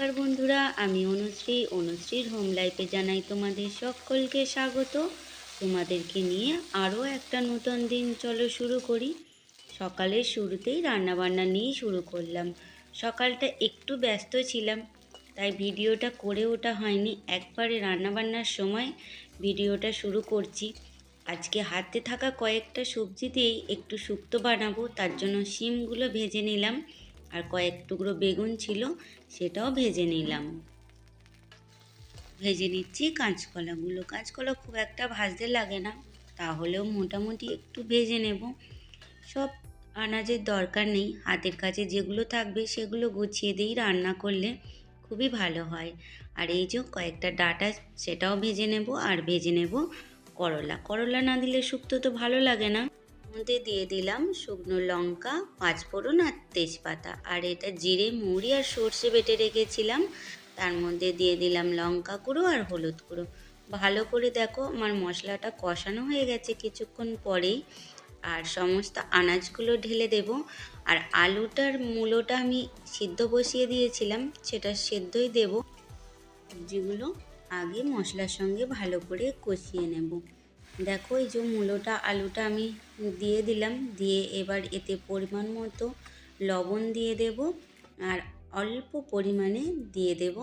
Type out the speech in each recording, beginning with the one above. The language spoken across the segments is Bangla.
নমস্কার বন্ধুরা, আমি অনুশ্রী। অনুশ্রীর হোম লাইফে জানাই তোমাদের সকলকে স্বাগত। তোমাদেরকে নিয়ে আরও একটা নতুন দিন চলো শুরু করি। সকালের শুরুতেই রান্নাবান্না নিয়েই শুরু করলাম। সকালটা একটু ব্যস্ত ছিলাম, তাই ভিডিওটা করে ওটা হয়নি। একবারে রান্নাবান্নার সময় ভিডিওটা শুরু করছি। আজকে হাতে থাকা কয়েকটা সবজি দিয়েই একটু শুক্তো বানাবো, তার জন্য শিমগুলো ভেজে নিলাম। আর কয়েক টুকরো বেগুন ছিল, সেটাও ভেজে নিলাম। ভেজে নিচ্ছি কাঁচকলাগুলো। কাঁচকলা খুব একটা ভাজতে লাগে না, তাহলেও মোটামুটি একটু ভেজে নেব। সব আনাজের দরকার নেই, হাতের কাছে যেগুলো থাকবে সেগুলো গুছিয়ে দিয়েই রান্না করলে খুবই ভালো হয়। আর এই যে কয়েকটা ডাটা, সেটাও ভেজে নেব আর ভেজে নেব করলা। করলা না দিলে শুক্তো তো ভালো লাগে না। মধ্যে দিয়ে দিলাম শুকনো লঙ্কা, পাঁচফোড়ন আর তেজপাতা। আর এটা জিরে, মুড়ি আর সর্ষে বেটে রেখেছিলাম। তার মধ্যে দিয়ে দিলাম লঙ্কা গুঁড়ো আর হলুদ গুঁড়ো। ভালো করে দেখো আমার মশলাটা কষানো হয়ে গেছে কিছুক্ষণ পরেই। আর সমস্ত আনাজগুলো ঢেলে দেব। আর আলুটার মূলোটা আমি সিদ্ধ বসিয়ে দিয়েছিলাম, সেটা সেদ্ধই দেব। যেগুলো আগে মশলার সঙ্গে ভালো করে কষিয়ে নেব। দেখো, এই যে মূলোটা, আলুটা আমি দিয়ে দিলাম। দিয়ে এবার এতে পরিমাণ মতো লবণ দিয়ে দেব আর অল্প পরিমাণে দিয়ে দেব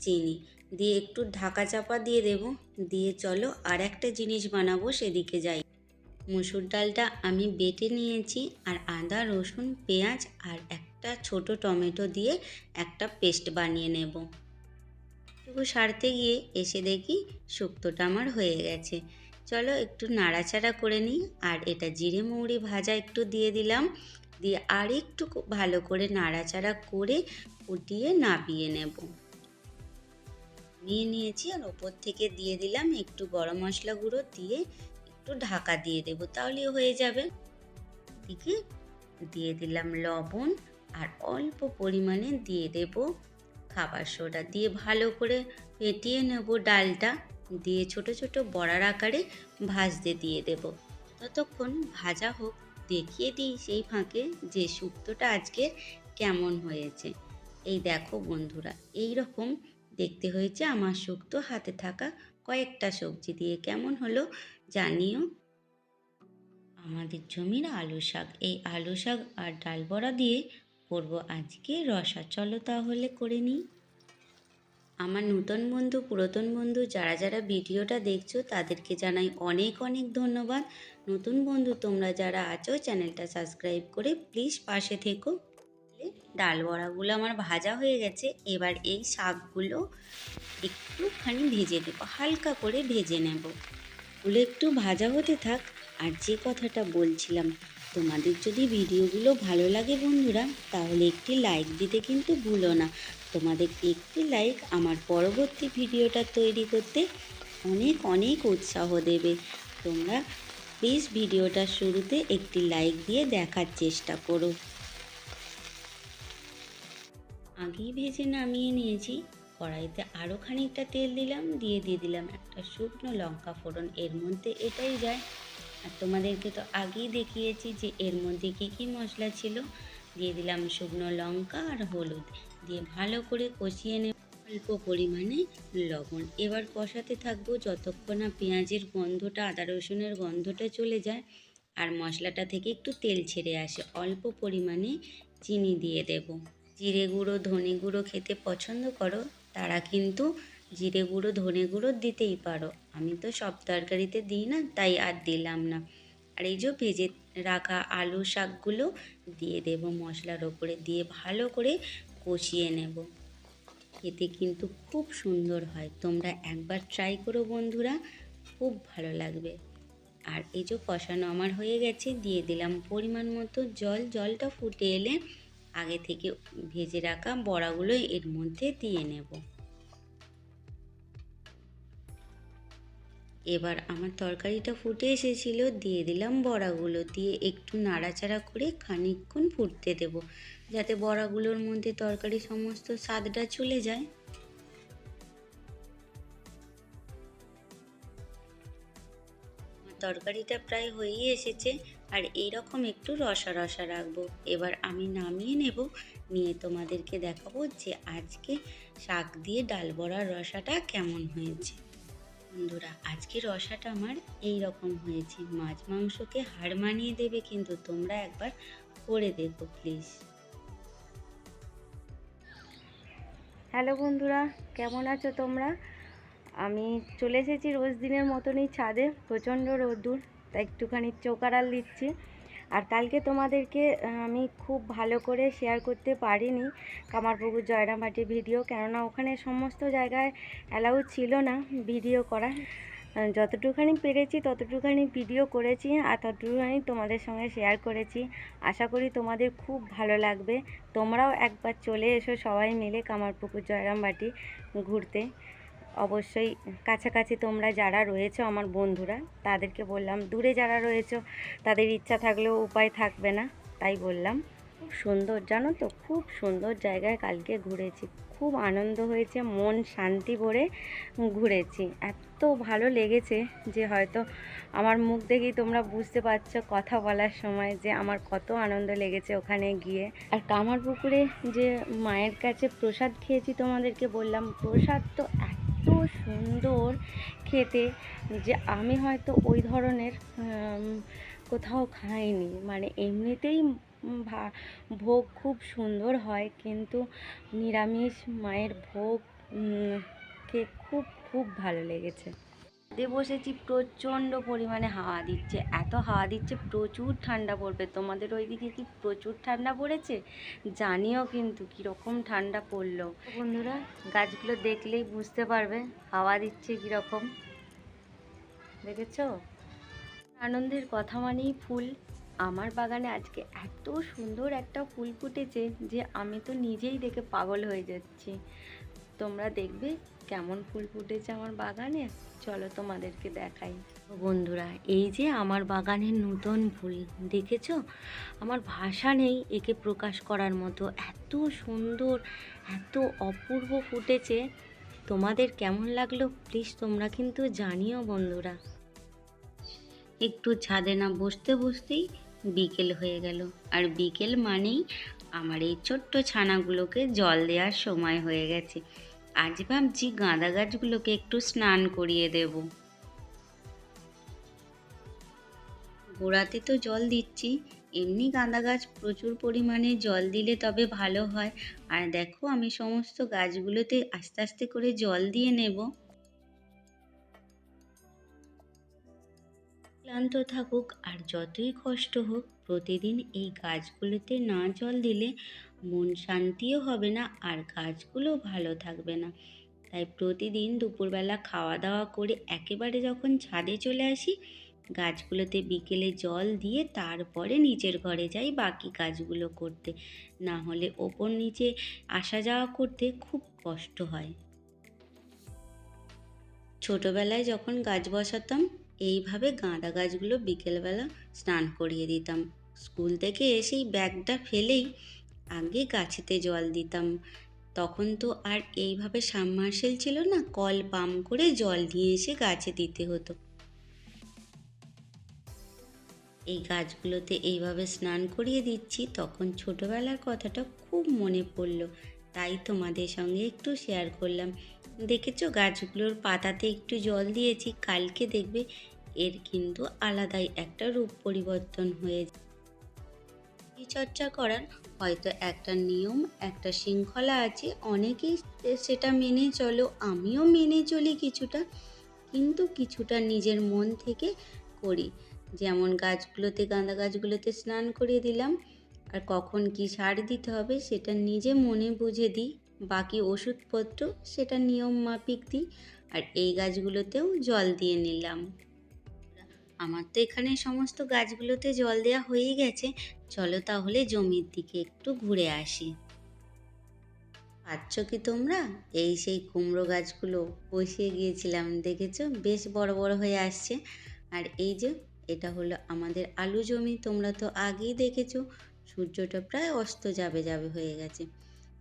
চিনি। দিয়ে একটু ঢাকা চাপা দিয়ে দেব। দিয়ে চলো আর একটা জিনিস বানাবো, সেদিকে যাই। মুসুর ডালটা আমি বেটে নিয়েছি আর আদা, রসুন, পেঁয়াজ আর একটা ছোট টমেটো দিয়ে একটা পেস্ট বানিয়ে নেব। সারতে গিয়ে এসে দেখি শুক্তোটা আমার হয়ে গেছে। চলো একটু নাড়াচাড়া করে নিই। আর এটা জিরে মৌরি ভাজা একটু দিয়ে দিলাম। দিয়ে আর একটু ভালো করে নাড়াচাড়া করে ফুটিয়ে নাবিয়ে নেব। নিয়ে নিয়েছি আর ওপর থেকে দিয়ে দিলাম একটু গরম মশলা গুঁড়ো দিয়ে একটু ঢাকা দিয়ে দেব তাহলে হয়ে যাবে। দিকে দিয়ে দিলাম লবণ আর অল্প পরিমাণে দিয়ে দেব খাবার সোডা। দিয়ে ভালো করে ফেটিয়ে নেব ডালটা। দিয়ে ছোট ছোট বড়ার আকারে ভাজতে দিয়ে দেব। ততক্ষণ ভাজা হোক, দেখিয়ে দিই সেই ফাঁকে যে শুক্তোটা আজকের কেমন হয়েছে। এই দেখো বন্ধুরা এই রকম দেখতে হয়েছে আমার শুক্তো হাতে থাকা কয়েকটা সবজি দিয়ে। কেমন হলো জানিও? আমাদের জমির আলু শাক, এই আলু শাক আর ডাল বড়া দিয়ে করব আজকে রসা। চলো তাহলে করে নিই। আমার নূতন বন্ধু, পুরাতন বন্ধু যারা যারা ভিডিওটা দেখছ, তাদেরকে জানাই অনেক অনেক ধন্যবাদ। নতুন বন্ধু তোমরা যারা আছো, চ্যানেলটা সাবস্ক্রাইব করে প্লিজ পাশে থেকো। ডাল বড়াগুলো আমার ভাজা হয়ে গেছে, এবার এই শাকগুলো একটুখানি ভেজে দেবো হালকা করে ভেজে নেব। ওগুলো একটু ভাজা হতে থাক, আর যে কথাটা বলছিলাম তোমাদের যদি ভিডিওগুলো ভালো লাগে বন্ধুরা, তাহলে একটি লাইক দিতে কিন্তু ভুলো না। তোমাদের একটি লাইক আমার পরবর্তী ভিডিওটা তৈরি করতে অনেক অনেক উৎসাহ দেবে। তোমরা প্লিজ ভিডিওটা শুরুতে একটি লাইক দিয়ে দেখার চেষ্টা করো। আগেই ভেজে নামিয়ে নিয়েছি। কড়াইতে আরও খানিকটা তেল দিলাম, দিয়ে দিয়ে দিলাম একটা শুকনো লঙ্কা ফোড়ন। এর মধ্যে এটাই যায়। আর তোমাদেরকে তো আগেই দেখিয়েছি যে এর মধ্যে কী কী মশলা ছিল। দিয়ে দিলাম শুকনো লঙ্কা আর হলুদ। দিয়ে ভালো করে কষিয়ে নেব অল্প পরিমাণে লবণ। এবার কষাতে থাকব যতক্ষণ না পেঁয়াজের গন্ধটা, আদা রসুনের গন্ধটা চলে যায় আর মশলাটা থেকে একটু তেল ছেড়ে আসে। অল্প পরিমাণে চিনি দিয়ে দেব। জিরে গুঁড়ো, ধনে গুঁড়ো খেতে পছন্দ করো, তারা কিন্তু জিরে গুঁড়ো, ধনে গুঁড়ো দিতেই পারো। আমি তো সব তরকারিতে দিই না, তাই আর দিলাম না। আর এই যে ভেজে রাখা আলু শাকগুলো দিয়ে দেব মশলার ওপরে, দিয়ে ভালো করে কষিয়ে নেব। খেতে কিন্তু খুব সুন্দর হয়। তোমরা একবার ট্রাই করো বন্ধুরা, খুব ভালো লাগবে। আর এই যে কষানো আমার হয়ে গেছে, দিয়ে দিলাম পরিমাণ মতো জল। জলটা ফুটে এলে আগে থেকে ভেজে রাখা বড়াগুলো এর মধ্যে দিয়ে নেব। এবার আমার তরকারিটা ফুটে এসেছিল, দিয়ে দিলাম বড়াগুলো, দিয়ে একটু নাড়াচাড়া করে খানিকক্ষণ ফুটতে দেব, যাতে বড়াগুলোর মধ্যে তরকারি সমস্ত স্বাদটা চলে যায়। তরকারিটা প্রায় হয়েই এসেছে, আর এইরকম একটু রসা রসা রাখব। এবার আমি নামিয়ে নেব, নিয়ে তোমাদেরকে দেখাবো যে আজকে শাক দিয়ে ডাল বড়ার রসাটা কেমন হয়েছে। বন্ধুরা, আজকের রসাটা আমার এই রকম হয়েছে। মাছ মাংসকে হার মানিয়ে দেবে কিন্তু তোমরা একবার করে দেখো প্লিজ হ্যালো বন্ধুরা, কেমন আছো তোমরা? আমি চলে এসেছি রোজ দিনের মতনই ছাদে, প্রচণ্ড রোদ্দুর তাই একটুখানি চোখ আড়াল দিচ্ছি। আর কালকে তোমাদেরকে আমি খুব ভালো করে শেয়ার করতে পারিনি কামারপুকুর জয়রামবাটির ভিডিও কেননা ওখানে সমস্ত জায়গায় অ্যালাউ ছিল না ভিডিও করা। যতটুখানি পেরেছি ততটুখানি ভিডিও করেছি আর ততটুখানি তোমাদের সঙ্গে শেয়ার করেছি। আশা করি তোমাদের খুব ভালো লাগবে। তোমরাও একবার চলে এসো সবাই মিলে কামারপুকুর জয়রামবাটি ঘুরতে। অবশ্যই কাছাকাছি তোমরা যারা রয়েছে, আমার বন্ধুরা, তাদেরকে বললাম, দূরে যারা রয়েছো, তাদের ইচ্ছা থাকলেও উপায় থাকবে না, তাই বললাম। খুব সুন্দর, জানো তো, খুব সুন্দর জায়গায় কালকে ঘুরেছি। খুব আনন্দ হয়েছে, মন শান্তি ভরে ঘুরেছি। এত ভালো লেগেছে যে হয়তো আমার মুখ দেখেই তোমরা বুঝতে পারছ কথা বলার সময় যে আমার কত আনন্দ লেগেছে ওখানে গিয়ে। আর কামার পুকুরে যে মায়ের কাছে প্রসাদ খেয়েছি তোমাদেরকে বললাম, প্রসাদ তো এত সুন্দর খেতে যে আমি হয়তো ওই ধরনের কোথাও খাইনি। মানে এমনিতেই ভোগ খুব সুন্দর হয়, কিন্তু নিরামিষ মায়ের ভোগ খেয়ে খুব খুব ভালো লেগেছে। ছাদে বসেছি প্রচণ্ড পরিমাণে হাওয়া দিচ্ছে। এত হাওয়া দিচ্ছে প্রচুর ঠান্ডা পড়বে। তোমাদের ওইদিকে কি প্রচুর ঠান্ডা পড়েছে? জানিও কিন্তু কীরকম ঠান্ডা পড়ল। বন্ধুরা গাছগুলো দেখলেই বুঝতে পারবে হাওয়া দিচ্ছে কীরকম। দেখেছ? আনন্দের কথা মানেই ফুল। আমার বাগানে আজকে এত সুন্দর একটা ফুল ফুটেছে যে আমি তো নিজেই দেখে পাগল হয়ে যাচ্ছি। তোমরা দেখবে কেমন ফুল ফুটেছে আমার বাগানে। চলো তোমাদেরকে দেখাই। বন্ধুরা, এই যে আমার বাগানের নতুন ফুল, দেখেছ? আমার ভাষা নেই একে প্রকাশ করার মতো। এত সুন্দর, এত অপূর্ব ফুটেছে। তোমাদের কেমন লাগল প্লিজ তোমরা কিন্তু জানিও বন্ধুরা। একটু ছাদে না বসতে বসতেই বিকেল হয়ে গেল। আর বিকেল মানেই আমার এই ছোট্ট ছানাগুলোকে জল দেওয়ার সময় হয়ে গেছে। আজ ভাবছি গাঁদা গাছগুলোকে একটু স্নান করিয়ে দেব। গোড়াতে তো জল দিচ্ছি, এমনি গাঁদা গাছ প্রচুর পরিমাণে জল দিলে তবে ভালো হয়। আর দেখো, আমি সমস্ত গাছগুলোতে আস্তে আস্তে করে জল দিয়ে নেব। ক্লান্ত থাকুক আর যতই কষ্ট হোক প্রতিদিন এই গাছগুলোতে না জল দিলে মন শান্তিও হবে না আর গাছগুলো ভালো থাকবে না। তাই প্রতিদিন দুপুরবেলা খাওয়া দাওয়া করে একেবারে যখন ছাদে চলে আসি, গাছগুলোতে বিকেলে জল দিয়ে তারপরে নিচের ঘরে যাই বাকি কাজগুলো করতে। না হলে ওপর নিচে আসা যাওয়া করতে খুব কষ্ট হয়। ছোটোবেলায় যখন গাছ বসাতাম এইভাবে গাঁদা গাছগুলো বিকেলবেলা স্নান করিয়ে দিতাম। স্কুল থেকে এসেই ব্যাগটা ফেলেই আগে গাছেতে জল দিতাম। তখন তো আর এইভাবে সাবমার্শেল ছিল না, কল পাম্প করে জল নিয়ে এসে গাছে দিতে হতো। এই গাছগুলোতে এইভাবে স্নান করিয়ে দিচ্ছি, তখন ছোটোবেলার কথাটা খুব মনে পড়ল। তাই তোমাদের সঙ্গে একটু শেয়ার করলাম। দেখেছ, গাছগুলোর পাতাতে একটু জল দিয়েছি, কালকে দেখবে এর কিন্তু আলাদাই একটা রূপ পরিবর্তন হয়ে চর্চা করার হয়তো একটা নিয়ম, একটা শৃঙ্খলা আছে, অনেকেই সেটা মেনে চলো, আমিও মেনে চলি কিছুটা, কিন্তু কিছুটা নিজের মন থেকে করি। যেমন গাছগুলোতে, গাঁদা গাছগুলোতে স্নান করিয়ে দিলাম আর কখন কি সার দিতে হবে সেটা নিজে মনে বুঝে দিই। বাকি ওষুধপত্র, সেটা নিয়ম মাফিক দিই আর এই গাছগুলোতেও জল দিয়ে নিলাম। আমার তো এখানে সমস্ত গাছগুলোতে জল দেওয়া হয়েই গেছে। চলো তাহলে জমির দিকে একটু ঘুরে আসি। পাচ্ছ কি তোমরা? এই সেই কুমড়ো গাছগুলো বসিয়ে গিয়েছিলাম, দেখেছ? বেশ বড় বড় হয়ে আসছে। আর এই যে, এটা হলো আমাদের আলু জমি, তোমরা তো আগেই দেখেছ। সূর্যটা প্রায় অস্ত যাবে যাবে হয়ে গেছে।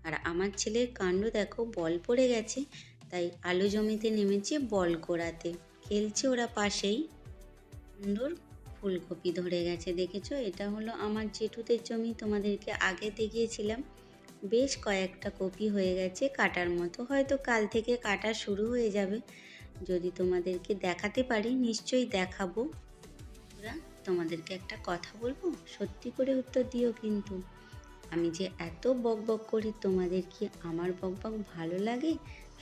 আর আমার ছেলের কাণ্ড দেখো বল পড়ে গেছে তাই আলু জমিতে নেমেছে বল গোড়াতে। খেলছে ওরা পাশেই। সুন্দর ফুলকপি ধরে গেছে দেখেছ? এটা হলো আমার জেঠুদের জমি তোমাদেরকে আগে দেখিয়েছিলাম। বেশ কয়েকটা কপি হয়ে গেছে কাটার মতো হয়তো কাল থেকে কাটা শুরু হয়ে যাবে। যদি তোমাদেরকে দেখাতে পারি নিশ্চয়ই দেখাবো। বন্ধুরা, তোমাদেরকে একটা কথা বলব? সত্যি করে উত্তর দিও কিন্তু। আমি যে এত বক বক করি, তোমাদের কি আমার বক বক ভালো লাগে?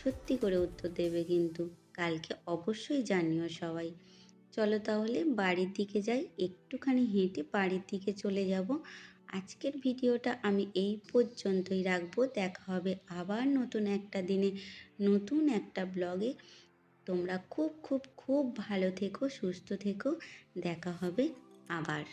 সত্যি করে উত্তর দেবে কিন্তু। কালকে অবশ্যই জানিও সবাই। চলো তাহলে বাড়ির দিকে যাই, একটুখানি হেঁটে বাড়ির দিকে চলে যাব। আজকের ভিডিওটা আমি এই পর্যন্তই রাখব। দেখা হবে আবার নতুন একটা দিনে, নতুন একটা ব্লগে। তোমরা খুব খুব খুব ভালো থেকো সুস্থ থেকো। দেখা হবে আবার।